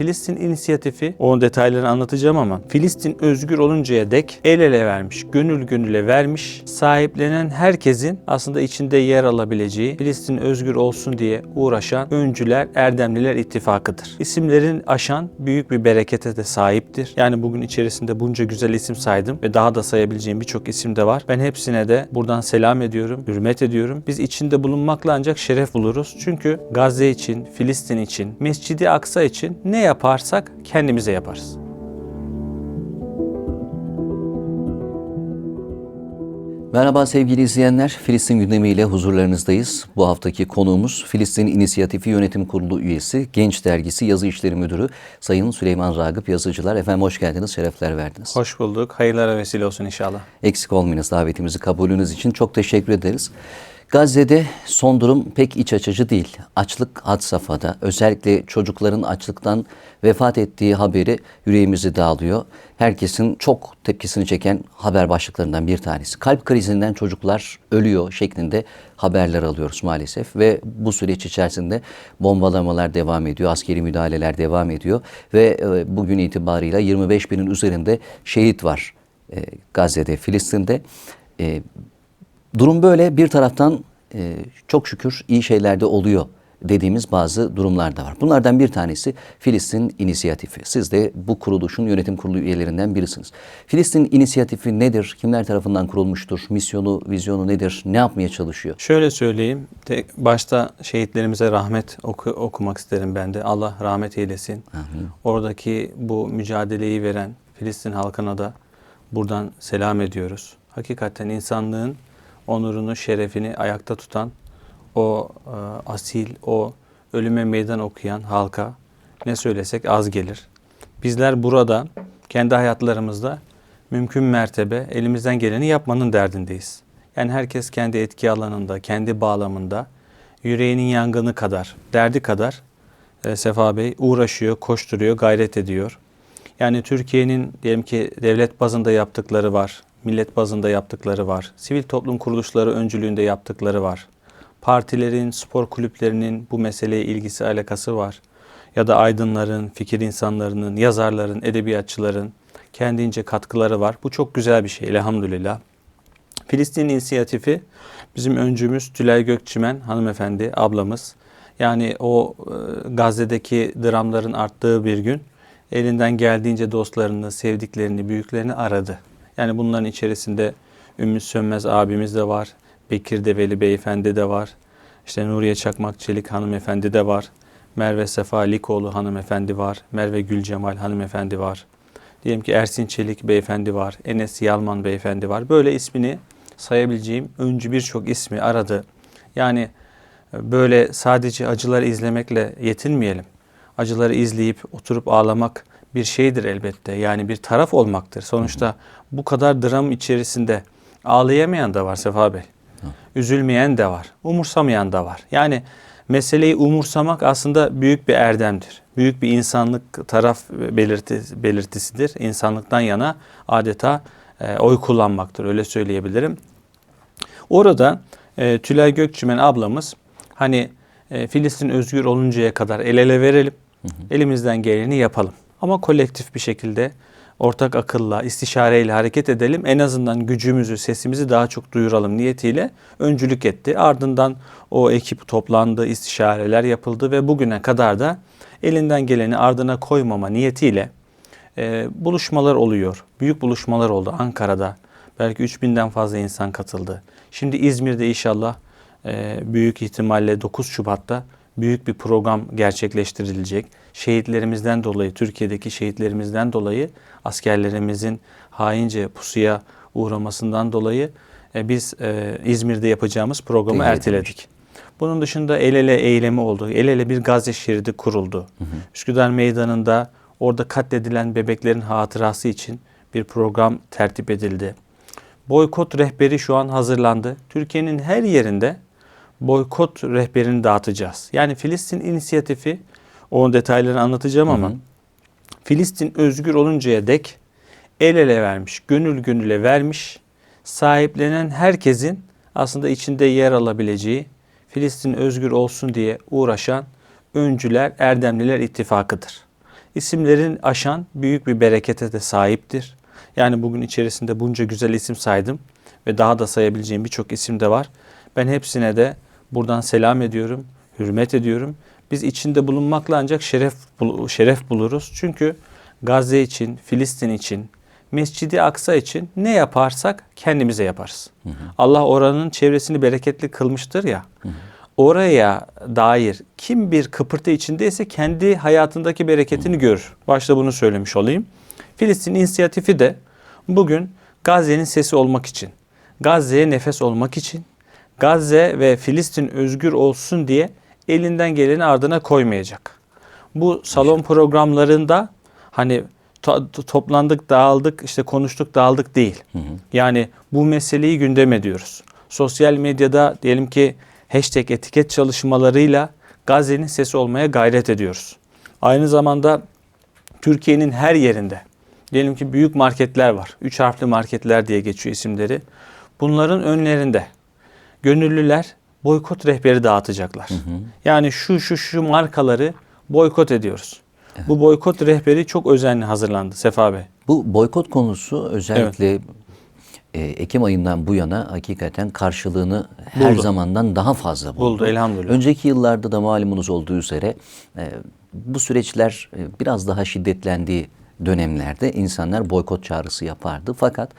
Filistin inisiyatifi, onun detaylarını anlatacağım ama Filistin özgür oluncaya dek el ele vermiş, gönül gönüle vermiş, sahiplenen herkesin aslında içinde yer alabileceği, Filistin özgür olsun diye uğraşan öncüler, erdemliler ittifakıdır. İsimlerin aşan büyük bir berekete de sahiptir. Yani bugün içerisinde bunca güzel isim saydım ve daha da sayabileceğim birçok isim de var. Ben hepsine de buradan selam ediyorum, hürmet ediyorum. Biz içinde bulunmakla ancak şeref buluruz. Çünkü Gazze için, Filistin için, Mescidi Aksa için ne yaparsak kendimize yaparız. Merhaba sevgili izleyenler. Filistin gündemiyle huzurlarınızdayız. Bu haftaki konuğumuz Filistin İnisiyatifi Yönetim Kurulu üyesi, Genç Dergisi Yazı İşleri Müdürü Sayın Süleyman Ragıp Yazıcılar. Efendim hoş geldiniz, şerefler verdiniz. Hoş bulduk. Hayırlara vesile olsun inşallah. Eksik olmayınız davetimizi kabulünüz için çok teşekkür ederiz. Gazze'de son durum pek iç açıcı değil. Açlık had safhada. Özellikle çocukların açlıktan vefat ettiği haberi yüreğimizi dağılıyor. Herkesin çok tepkisini çeken haber başlıklarından bir tanesi. Kalp krizinden çocuklar ölüyor şeklinde haberler alıyoruz maalesef. Ve bu süreç içerisinde bombalamalar devam ediyor, askeri müdahaleler devam ediyor. Ve e, bugün itibarıyla 25 binin üzerinde şehit var e, Gazze'de, Filistin'de. Durum böyle bir taraftan e, çok şükür iyi şeyler de oluyor dediğimiz bazı durumlar da var. Bunlardan bir tanesi Filistin İnisiyatifi. Siz de bu kuruluşun yönetim kurulu üyelerinden birisiniz. Filistin İnisiyatifi nedir? Kimler tarafından kurulmuştur? Misyonu, vizyonu nedir? Ne yapmaya çalışıyor? Şöyle söyleyeyim. De, başta şehitlerimize rahmet oku, okumak isterim ben de. Allah rahmet eylesin. Amin. Oradaki bu mücadeleyi veren Filistin halkına da buradan selam ediyoruz. Hakikaten insanlığın onurunu, şerefini ayakta tutan o e, asil, o ölüme meydan okuyan halka ne söylesek az gelir. Bizler burada kendi hayatlarımızda mümkün mertebe elimizden geleni yapmanın derdindeyiz. Yani herkes kendi etki alanında, kendi bağlamında yüreğinin yangını kadar, derdi kadar e, Sefa Bey uğraşıyor, koşturuyor, gayret ediyor. Yani Türkiye'nin diyelim ki devlet bazında yaptıkları var, millet bazında yaptıkları var, sivil toplum kuruluşları öncülüğünde yaptıkları var. Partilerin, spor kulüplerinin bu meseleye ilgisi alakası var. Ya da aydınların, fikir insanlarının, yazarların, edebiyatçıların kendince katkıları var. Bu çok güzel bir şey elhamdülillah. Filistin inisiyatifi bizim öncümüz Tülay Gökçimen hanımefendi, ablamız. Yani o e, Gazze'deki dramların arttığı bir gün elinden geldiğince dostlarını, sevdiklerini, büyüklerini aradı. Yani bunların içerisinde Ümmü Sönmez abimiz de var. Bekir Develi beyefendi de var. İşte Nuriye Çakmak Çelik hanımefendi de var. Merve Sefa Likoğlu hanımefendi var. Merve Gülcemal hanımefendi var. Diyelim ki Ersin Çelik beyefendi var. Enes Yalman beyefendi var. Böyle ismini sayabileceğim öncü birçok ismi aradı. Yani e, böyle sadece acıları izlemekle yetinmeyelim. Acıları izleyip oturup ağlamak bir şeydir elbette. Yani bir taraf olmaktır. Sonuçta bu kadar dram içerisinde ağlayamayan da var Sefa Bey. Üzülmeyen de var. Umursamayan da var. Yani meseleyi umursamak aslında büyük bir erdemdir. Büyük bir insanlık taraf belirti, belirtisidir. İnsanlıktan yana adeta e, oy kullanmaktır. Öyle söyleyebilirim. Orada e, Tülay Gökçümen ablamız hani e, Filistin özgür oluncaya kadar el ele verelim. Elimizden geleni yapalım. Ama kolektif bir şekilde ortak akılla, istişareyle hareket edelim. En azından gücümüzü, sesimizi daha çok duyuralım niyetiyle öncülük etti. Ardından o ekip toplandı, istişareler yapıldı ve bugüne kadar da elinden geleni ardına koymama niyetiyle e, buluşmalar oluyor. Büyük buluşmalar oldu Ankara'da. Belki 3000'den fazla insan katıldı. Şimdi İzmir'de inşallah e, büyük ihtimalle 9 Şubat'ta büyük bir program gerçekleştirilecek. Şehitlerimizden dolayı, Türkiye'deki şehitlerimizden dolayı askerlerimizin haince pusuya uğramasından dolayı e, biz e, İzmir'de yapacağımız programı Değil erteledik. Bunun dışında el ele eylemi oldu. El ele bir Gazze şeridi kuruldu. Üsküdar Meydanı'nda orada katledilen bebeklerin hatırası için bir program tertip edildi. Boykot rehberi şu an hazırlandı. Türkiye'nin her yerinde boykot rehberini dağıtacağız. Yani Filistin inisiyatifi, o detaylarını anlatacağım ama Filistin özgür oluncaya dek el ele vermiş, gönül gönüle vermiş, sahiplenen herkesin aslında içinde yer alabileceği, Filistin özgür olsun diye uğraşan öncüler, erdemliler ittifakıdır. isimlerin aşan büyük bir berekete de sahiptir. Yani bugün içerisinde bunca güzel isim saydım ve daha da sayabileceğim birçok isim de var. Ben hepsine de buradan selam ediyorum, hürmet ediyorum. Biz içinde bulunmakla ancak şeref şeref buluruz. Çünkü Gazze için, Filistin için, Mescidi Aksa için ne yaparsak kendimize yaparız. Allah oranın çevresini bereketli kılmıştır ya. Oraya dair kim bir kıpırtı içindeyse kendi hayatındaki bereketini görür. Başta bunu söylemiş olayım. Filistin inisiyatifi de bugün Gazze'nin sesi olmak için, Gazze'ye nefes olmak için, Gazze ve Filistin özgür olsun diye elinden geleni ardına koymayacak. Bu salon programlarında hani to- to- toplandık, dağıldık, işte konuştuk, dağıldık değil. Yani bu meseleyi gündem ediyoruz. Sosyal medyada diyelim ki hashtag etiket çalışmalarıyla Gazze'nin sesi olmaya gayret ediyoruz. Aynı zamanda Türkiye'nin her yerinde diyelim ki büyük marketler var. Üç harfli marketler diye geçiyor isimleri. Bunların önlerinde gönüllüler boykot rehberi dağıtacaklar. Yani şu şu şu markaları boykot ediyoruz. Bu boykot rehberi çok özenli hazırlandı Sefa Bey. Bu boykot konusu özellikle e, Ekim ayından bu yana hakikaten karşılığını her Buldu. zamandan daha fazla buldu. Buldu, elhamdülillah. Önceki yıllarda da malumunuz olduğu üzere e, bu süreçler e, biraz daha şiddetlendiği dönemlerde insanlar boykot çağrısı yapardı. Fakat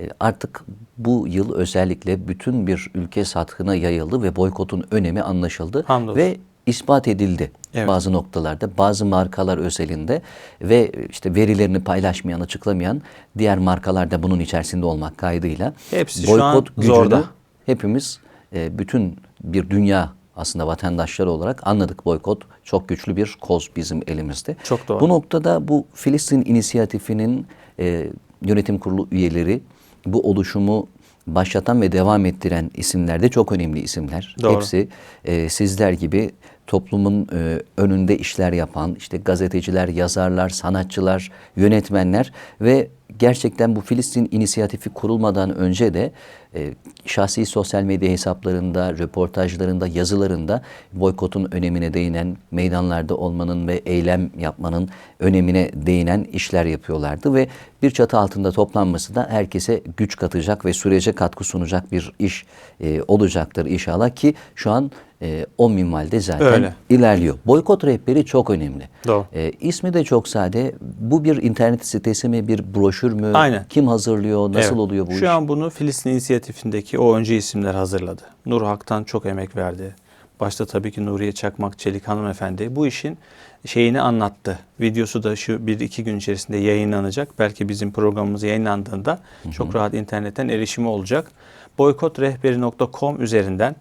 e, artık bu yıl özellikle bütün bir ülke sathına yayıldı ve boykotun önemi anlaşıldı Hamdolsun. ve ispat edildi Evet. bazı noktalarda, bazı markalar özelinde ve işte verilerini paylaşmayan, açıklamayan diğer markalar da bunun içerisinde olmak kaydıyla Hepsi şu an gücünü zorda. hepimiz e, bütün bir dünya aslında vatandaşları olarak anladık boykot çok güçlü bir koz bizim elimizde. Çok doğru. Bu noktada bu Filistin inisiyatifinin e, yönetim kurulu üyeleri bu oluşumu başlatan ve devam ettiren isimler de çok önemli isimler. Doğru. Hepsi e, sizler gibi toplumun e, önünde işler yapan işte gazeteciler, yazarlar, sanatçılar, yönetmenler ve gerçekten bu Filistin inisiyatifi kurulmadan önce de e, şahsi sosyal medya hesaplarında, röportajlarında, yazılarında boykotun önemine değinen, meydanlarda olmanın ve eylem yapmanın önemine değinen işler yapıyorlardı ve bir çatı altında toplanması da herkese güç katacak ve sürece katkı sunacak bir iş e, olacaktır inşallah ki şu an e, o minvalde zaten Öyle. ilerliyor. Boykot rehberi çok önemli. Doğru. E, ismi de çok sade. Bu bir internet sitesi mi, bir broşür mü? Aynen. Kim hazırlıyor, nasıl Evet. oluyor bu Şu iş? an bunu Filistin inisiyatifindeki o önce isimler hazırladı. Nur Hak'tan çok emek verdi. Başta tabii ki Nuriye Çakmak Çelik hanımefendi bu işin şeyini anlattı. Videosu da şu bir iki gün içerisinde yayınlanacak. Belki bizim programımız yayınlandığında çok rahat internetten erişimi olacak. Boykotrehberi.com üzerinden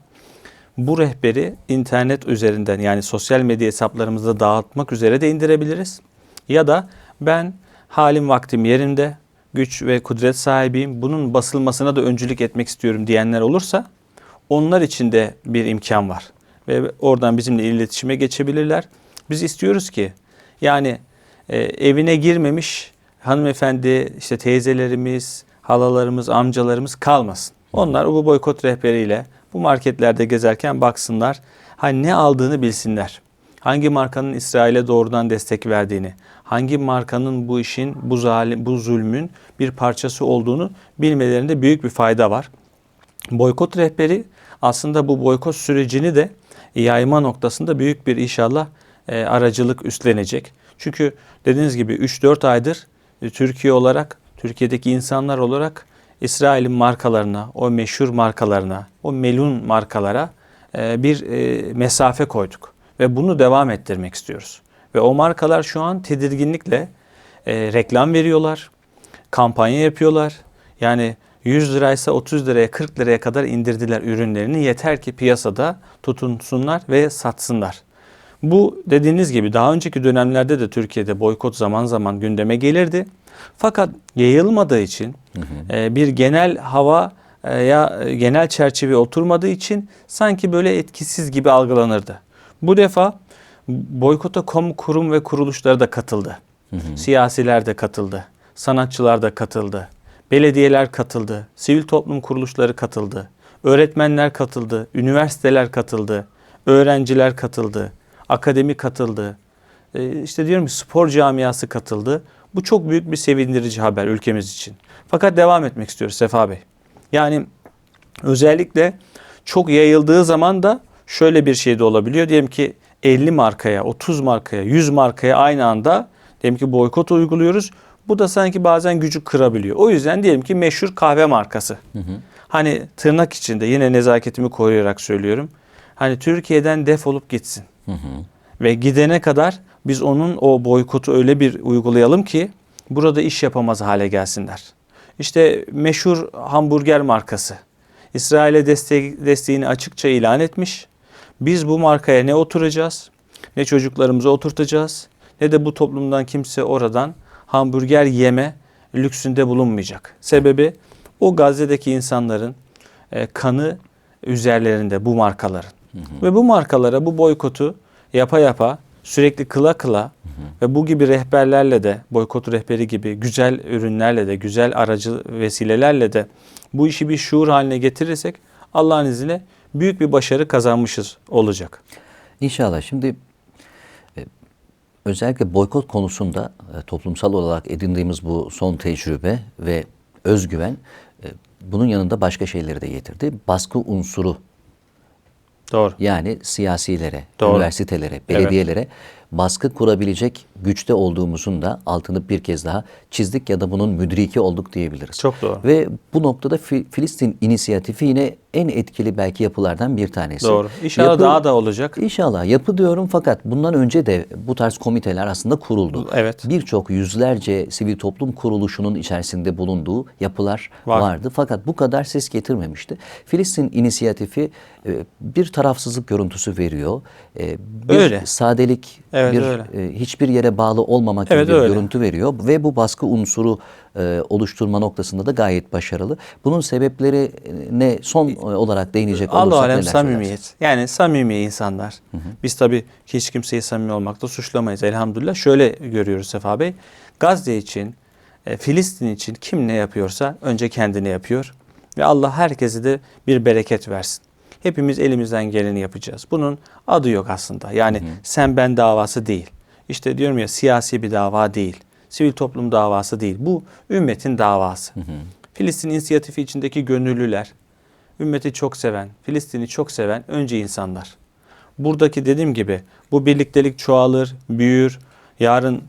bu rehberi internet üzerinden yani sosyal medya hesaplarımızda dağıtmak üzere de indirebiliriz. Ya da ben halim vaktim yerinde, güç ve kudret sahibiyim. Bunun basılmasına da öncülük etmek istiyorum diyenler olursa onlar için de bir imkan var. Ve oradan bizimle iletişime geçebilirler. Biz istiyoruz ki yani e, evine girmemiş hanımefendi, işte teyzelerimiz, halalarımız, amcalarımız kalmasın. Onlar bu boykot rehberiyle bu marketlerde gezerken baksınlar. Ha ne aldığını bilsinler. Hangi markanın İsrail'e doğrudan destek verdiğini, hangi markanın bu işin, bu zalim, bu zulmün bir parçası olduğunu bilmelerinde büyük bir fayda var. Boykot rehberi aslında bu boykot sürecini de yayma noktasında büyük bir inşallah e, aracılık üstlenecek. Çünkü dediğiniz gibi 3-4 aydır e, Türkiye olarak, Türkiye'deki insanlar olarak İsrail'in markalarına, o meşhur markalarına, o melun markalara e, bir e, mesafe koyduk. Ve bunu devam ettirmek istiyoruz. Ve o markalar şu an tedirginlikle e, reklam veriyorlar, kampanya yapıyorlar. Yani 100 liraysa 30 liraya 40 liraya kadar indirdiler ürünlerini. Yeter ki piyasada tutunsunlar ve satsınlar. Bu dediğiniz gibi daha önceki dönemlerde de Türkiye'de boykot zaman zaman gündeme gelirdi. Fakat yayılmadığı için e, bir genel hava e, ya e, genel çerçeve oturmadığı için sanki böyle etkisiz gibi algılanırdı. Bu defa boykota kamu kurum ve kuruluşları da katıldı. Siyasiler de katıldı. Sanatçılar da katıldı. Belediyeler katıldı. Sivil toplum kuruluşları katıldı. Öğretmenler katıldı. Üniversiteler katıldı. Öğrenciler katıldı. Akademi katıldı. e, işte diyorum ki spor camiası katıldı. Bu çok büyük bir sevindirici haber ülkemiz için. Fakat devam etmek istiyoruz Sefa Bey. Yani özellikle çok yayıldığı zaman da şöyle bir şey de olabiliyor. Diyelim ki 50 markaya, 30 markaya, 100 markaya aynı anda diyelim ki boykot uyguluyoruz. Bu da sanki bazen gücü kırabiliyor. O yüzden diyelim ki meşhur kahve markası. Hani tırnak içinde yine nezaketimi koruyarak söylüyorum. Hani Türkiye'den defolup gitsin. Ve gidene kadar biz onun o boykotu öyle bir uygulayalım ki burada iş yapamaz hale gelsinler. İşte meşhur hamburger markası. İsrail'e destek, desteğini açıkça ilan etmiş. Biz bu markaya ne oturacağız, ne çocuklarımızı oturtacağız, ne de bu toplumdan kimse oradan hamburger yeme lüksünde bulunmayacak. Sebebi o Gazze'deki insanların e, kanı üzerlerinde bu markaların. Ve bu markalara bu boykotu yapa yapa sürekli kıla kıla ve bu gibi rehberlerle de boykot rehberi gibi güzel ürünlerle de güzel aracı vesilelerle de bu işi bir şuur haline getirirsek Allah'ın izniyle büyük bir başarı kazanmışız olacak. İnşallah. Şimdi e, özellikle boykot konusunda e, toplumsal olarak edindiğimiz bu son tecrübe ve özgüven e, bunun yanında başka şeyleri de getirdi. Baskı unsuru Doğru. yani siyasilere, Doğru. üniversitelere, belediyelere baskı kurabilecek güçte olduğumuzun da altını bir kez daha çizdik ya da bunun müdriki olduk diyebiliriz. Çok doğru. Ve bu noktada Fi- Filistin inisiyatifi yine en etkili belki yapılardan bir tanesi. Doğru. İnşallah Yapı- daha da olacak. İnşallah yapı diyorum fakat bundan önce de bu tarz komiteler aslında kuruldu. Evet. Birçok yüzlerce sivil toplum kuruluşunun içerisinde bulunduğu yapılar Var. vardı. Fakat bu kadar ses getirmemişti. Filistin inisiyatifi e, bir tarafsızlık görüntüsü veriyor. E, Bir Öyle. sadelik, Evet, bir öyle. e, hiçbir yere bağlı olmamak gibi Evet, bir öyle. görüntü veriyor ve bu baskı unsuru e, oluşturma noktasında da gayet başarılı. Bunun sebepleri ne son e, olarak değinecek Allah olursak alem neler samimiyet. söylersiniz? Yani samimi insanlar. Biz tabii hiç kimseyi samimi olmakta suçlamayız elhamdülillah. Şöyle görüyoruz Sefa Bey. Gazze için, e, Filistin için kim ne yapıyorsa önce kendini yapıyor. Ve Allah herkese de bir bereket versin. Hepimiz elimizden geleni yapacağız. Bunun adı yok aslında. Yani sen ben davası değil. İşte diyorum ya siyasi bir dava değil. Sivil toplum davası değil. Bu ümmetin davası. Filistin inisiyatifi içindeki gönüllüler, ümmeti çok seven, Filistin'i çok seven önce insanlar. Buradaki dediğim gibi bu birliktelik çoğalır, büyür. Yarın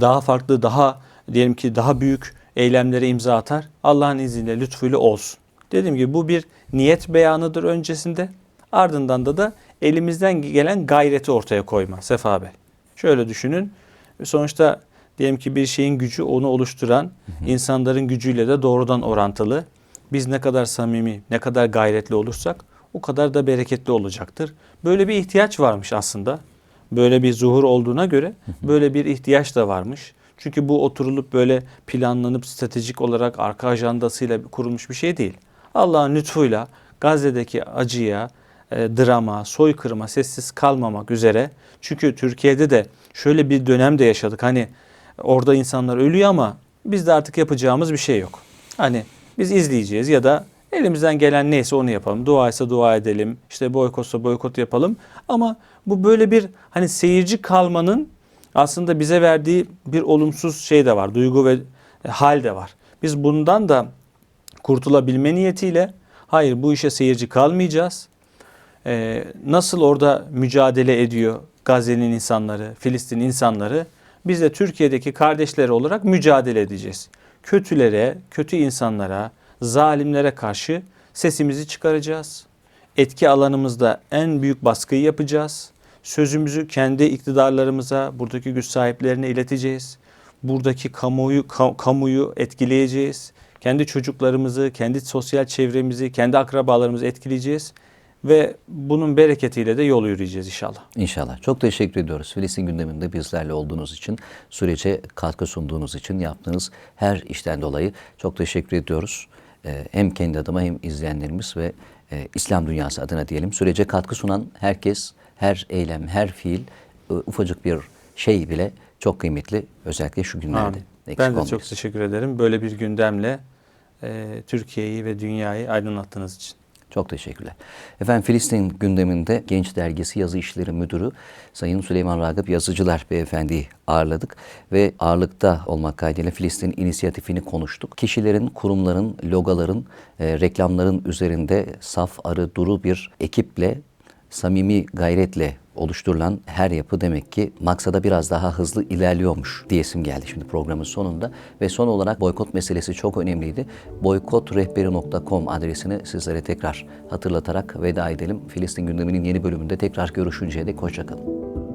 daha farklı, daha diyelim ki daha büyük eylemlere imza atar. Allah'ın izniyle, lütfuyla olsun. Dediğim gibi bu bir niyet beyanıdır öncesinde. Ardından da da elimizden gelen gayreti ortaya koyma Sefa Bey. Şöyle düşünün. Sonuçta diyelim ki bir şeyin gücü onu oluşturan insanların gücüyle de doğrudan orantılı. Biz ne kadar samimi, ne kadar gayretli olursak o kadar da bereketli olacaktır. Böyle bir ihtiyaç varmış aslında. Böyle bir zuhur olduğuna göre böyle bir ihtiyaç da varmış. Çünkü bu oturulup böyle planlanıp stratejik olarak arka ajandasıyla kurulmuş bir şey değil. Allah'ın lütfuyla Gazze'deki acıya, e, drama, soykırıma sessiz kalmamak üzere. Çünkü Türkiye'de de şöyle bir dönem de yaşadık. Hani orada insanlar ölüyor ama bizde artık yapacağımız bir şey yok. Hani biz izleyeceğiz ya da elimizden gelen neyse onu yapalım. Dua ise dua edelim. İşte boykotsa boykot yapalım. Ama bu böyle bir hani seyirci kalmanın aslında bize verdiği bir olumsuz şey de var. Duygu ve hal de var. Biz bundan da kurtulabilme niyetiyle hayır bu işe seyirci kalmayacağız. Ee, nasıl orada mücadele ediyor Gazze'nin insanları, Filistin insanları biz de Türkiye'deki kardeşleri olarak mücadele edeceğiz. Kötülere, kötü insanlara, zalimlere karşı sesimizi çıkaracağız. Etki alanımızda en büyük baskıyı yapacağız. Sözümüzü kendi iktidarlarımıza, buradaki güç sahiplerine ileteceğiz. Buradaki kamuoyu ka- kamuyu etkileyeceğiz. Kendi çocuklarımızı, kendi sosyal çevremizi, kendi akrabalarımızı etkileyeceğiz ve bunun bereketiyle de yol yürüyeceğiz inşallah. İnşallah. Çok teşekkür ediyoruz. Filistin gündeminde bizlerle olduğunuz için, sürece katkı sunduğunuz için, yaptığınız her işten dolayı çok teşekkür ediyoruz. Ee, hem kendi adıma hem izleyenlerimiz ve e, İslam dünyası adına diyelim. Sürece katkı sunan herkes, her eylem, her fiil, e, ufacık bir şey bile çok kıymetli. Özellikle şu günlerde. Amin. Eksik Ben de olmayız. çok teşekkür ederim. Böyle bir gündemle e, Türkiye'yi ve dünyayı aydınlattığınız için. Çok teşekkürler. Efendim Filistin gündeminde Genç Dergisi Yazı İşleri Müdürü Sayın Süleyman Ragıp Yazıcılar Beyefendi'yi ağırladık ve ağırlıkta olmak kaydıyla Filistin inisiyatifini konuştuk. Kişilerin, kurumların, logaların, e, reklamların üzerinde saf, arı, duru bir ekiple samimi gayretle oluşturulan her yapı demek ki maksada biraz daha hızlı ilerliyormuş diyesim geldi şimdi programın sonunda. Ve son olarak boykot meselesi çok önemliydi. boykotrehberi.com adresini sizlere tekrar hatırlatarak veda edelim. Filistin gündeminin yeni bölümünde tekrar görüşünceye dek hoşçakalın.